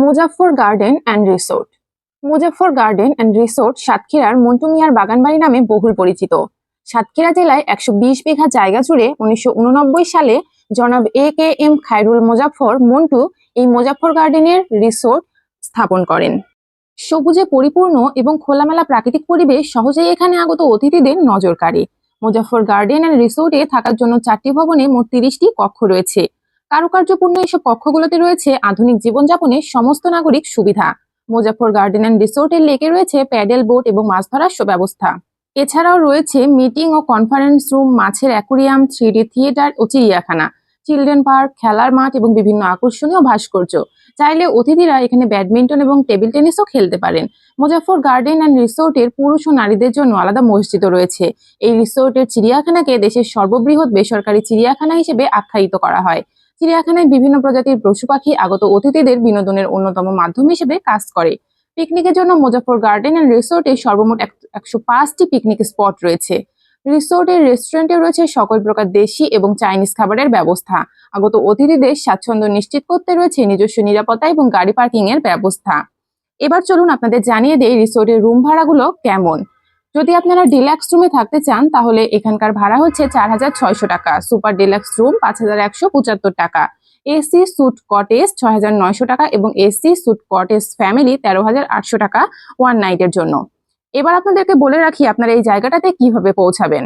Muzaffar garden and resort. Muzaffar garden and resort সাতক্ষীরার মন্টু মিয়ার বাগানবাড়ি নামে বহুল পরিচিত। সাতক্ষীরা জেলায় একশো বিশ বিঘা জায়গা জুড়ে উনিশশো উননব্বই সালে জনাব A K M Khairul Muzaffar Montu এই মুজাফর গার্ডেনের রিসোর্ট স্থাপন করেন। সবুজে পরিপূর্ণ এবং খোলামেলা প্রাকৃতিক পরিবেশ সহজেই এখানে আগত অতিথিদের নজর কাড়ে মুজাফর গার্ডেন অ্যান্ড রিসোর্টে থাকার জন্য চারটি ভবনে মোট তিরিশটি কক্ষ রয়েছে। কারুকার্যপূর্ণ এসব কক্ষগুলোতে রয়েছে আধুনিক জীবনযাপনের সমস্ত নাগরিক সুবিধা। মুজাফর গার্ডেন অ্যান্ড রিসোর্টের লেকে রয়েছে প্যাডেল বোট এবং মাছ ধরার সুব্যবস্থা। এছাড়াও রয়েছে মিটিং ও কনফারেন্স রুম, মাছের অ্যাকুরিয়াম থ্রি থিয়েটার ও চিড়িয়াখানা। চিলড্রেন পার্ক, খেলার মাঠ এবং বিভিন্ন আকর্ষণীয় ভাস্কর্য। চাইলে অতিথিরা এখানে ব্যাডমিন্টন এবং টেবিল টেনিসও খেলতে পারেন। মুজাফর গার্ডেন অ্যান্ড রিসোর্টের পুরুষ ও নারীদের জন্য আলাদা মসজিদও রয়েছে। এই রিসোর্টের চিড়িয়াখানাকে দেশের সর্ববৃহৎ বেসরকারি চিড়িয়াখানা হিসেবে আখ্যায়িত করা হয়। চিড়িয়াখানায় বিভিন্ন প্রজাতির পশু পাখি আগত অতিথিদের বিনোদনের অন্যতম মাধ্যম হিসেবে কাজ করে। পিকনিকের জন্য মুজাফর গার্ডেন অ্যান্ড রিসোর্টে সর্বমোট একশো পাঁচটি পিকনিক স্পট রয়েছে। রিসোর্টের রেস্টুরেন্টে রয়েছে সকল প্রকার দেশি এবং চাইনিজ খাবারের ব্যবস্থা। আগত অতিথিদের স্বাচ্ছন্দ্য নিশ্চিত করতে রয়েছে নিজস্ব নিরাপত্তা এবং গাড়ি পার্কিং এর ব্যবস্থা। এবার চলুন আপনাদের জানিয়ে দেই রিসোর্টের রুম ভাড়াগুলো কেমন। যদি আপনারা ডিলাক্স রুমে থাকতে চান, তাহলে এখানকার ভাড়া হচ্ছে চার হাজার ছয়শো টাকা। সুপার ডিলাক্স রুম পাঁচ হাজার একশো পঁচাত্তর টাকা। এসি স্যুট কটেজ ছয় হাজার নয়শো টাকা এবং এসি স্যুট কটেজ ফ্যামিলি তেরো হাজার আটশো টাকা ওয়ান নাইটের জন্য। এবার আপনাদেরকে বলে রাখি, আপনারা এই জায়গাটাতে কীভাবে পৌঁছাবেন।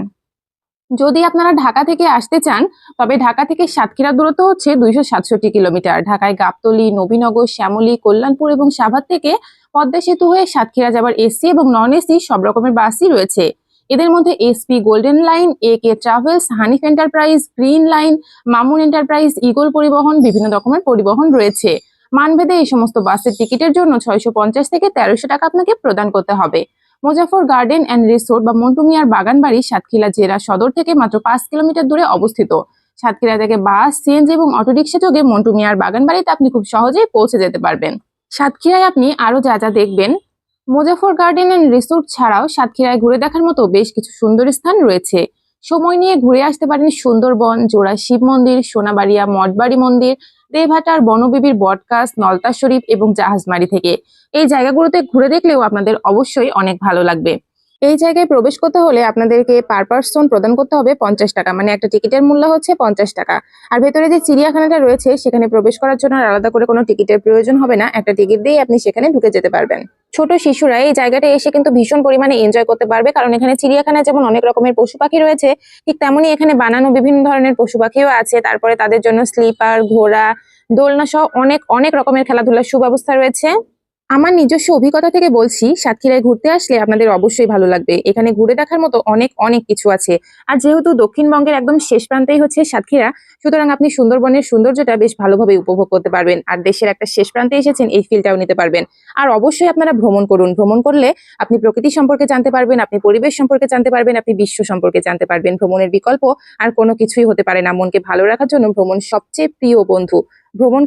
যদি আপনারা ঢাকা থেকে আসতে চান, তবে ঢাকা থেকে সাতক্ষীরা দূরত্ব হচ্ছে দুইশো সাতষট্টি কিলোমিটার। ঢাকায় গাবতলী, নবীনগর, শ্যামলী, কল্যাণপুর এবং সাভার থেকে পদ্মা সেতু হয়ে সাতক্ষীরা যাবার এসি এবং নন এসি সব রকমের বাসই রয়েছে। এদের মধ্যে S P golden line A K travels Hanif enterprise green line Mamun enterprise eagle Paribahan বিভিন্ন রকমের পরিবহন রয়েছে। মানভেদে এই সমস্ত বাসের টিকিটের জন্য ছয়শো পঞ্চাশ থেকে তেরোশো টাকা আপনাকে প্রদান করতে হবে। মুজাফর গার্ডেন অ্যান্ড রিসোর্ট বা মন্টুমিয়ার বাগান বাড়ি সাতক্ষীরা জেলা সদর থেকে মাত্র পাঁচ কিলোমিটার দূরে অবস্থিত। সাতক্ষীরা থেকে বাস সিএনজি এবং অটোরিকশা যোগে মন্টু মিয়ার বাগান বাড়িতে আপনি খুব সহজেই পৌঁছে যেতে পারবেন। সাতক্ষীরায় আপনি আরও যা যা দেখবেন মোজাফর গার্ডেন অ্যান্ড রিসোর্ট ছাড়াও সাতক্ষীরায় ঘুরে দেখার মতো বেশ কিছু সুন্দর স্থান রয়েছে। সময় নিয়ে ঘুরে আসতে পারেন সুন্দরবন, জোড়া শিব মন্দির, সোনাবাড়িয়া, মঠবাড়ি মন্দির দেভাটার বনবিবির বটকাস নলতা শরীফ এবং জাহাজমারি থেকে। এই জায়গাগুলোতে ঘুরে দেখলেও আপনাদের অবশ্যই অনেক ভালো লাগবে। এই জায়গায় প্রবেশ করতে হলে আপনাদেরকে পার পার্সন প্রদান করতে হবে পঞ্চাশ টাকা। মানে একটা টিকিটের মূল্য হচ্ছে পঞ্চাশ টাকা। আর ভেতরে যে চিড়িয়াখানাটা রয়েছে, সেখানে প্রবেশ করার জন্য আলাদা করে কোনো টিকিটের প্রয়োজন হবে না। একটা টিকিট দিয়ে আপনি সেখানে ঢুকে যেতে পারবেন। ছোট শিশুরা এই জায়গাটা এসে কিন্তু ভীষণ পরিমাণে এনজয় করতে পারবে। কারণ এখানে চিড়িয়াখানায় যেমন অনেক রকমের পশু পাখি রয়েছে, ঠিক তেমনই এখানে বানানো বিভিন্ন ধরনের পশু পাখিও আছে। তারপরে তাদের জন্য স্লিপার ঘোড়া, দোলনা সহ অনেক অনেক রকমের খেলাধুলার সুব্যবস্থা রয়েছে। আমার নিজস্ব অভিজ্ঞতা থেকে বলছি, সাতক্ষীরায় ঘুরতে আসলে আপনাদের অবশ্যই ভালো লাগবে। এখানে ঘুরে দেখার মতো অনেক অনেক কিছু আছে। আর যেহেতু দক্ষিণবঙ্গের একদম শেষ প্রান্তেই হচ্ছে সাতক্ষীরা, সুতরাং আপনি সুন্দরবনের সৌন্দর্যটা বেশ ভালোভাবে উপভোগ করতে পারবেন। আর দেশের একটা শেষ প্রান্তে এসেছেন, এই ফিলটাও নিতে পারবেন। আর অবশ্যই আপনারা ভ্রমণ করুন। ভ্রমণ করলে আপনি প্রকৃতি সম্পর্কে জানতে পারবেন, আপনি পরিবেশ সম্পর্কে জানতে পারবেন, আপনি বিশ্ব সম্পর্কে জানতে পারবেন। ভ্রমণের বিকল্প আর কোনো কিছুই হতে পারে না। মনকে ভালো রাখার জন্য ভ্রমণ সবচেয়ে প্রিয় বন্ধু। ভ্রমণ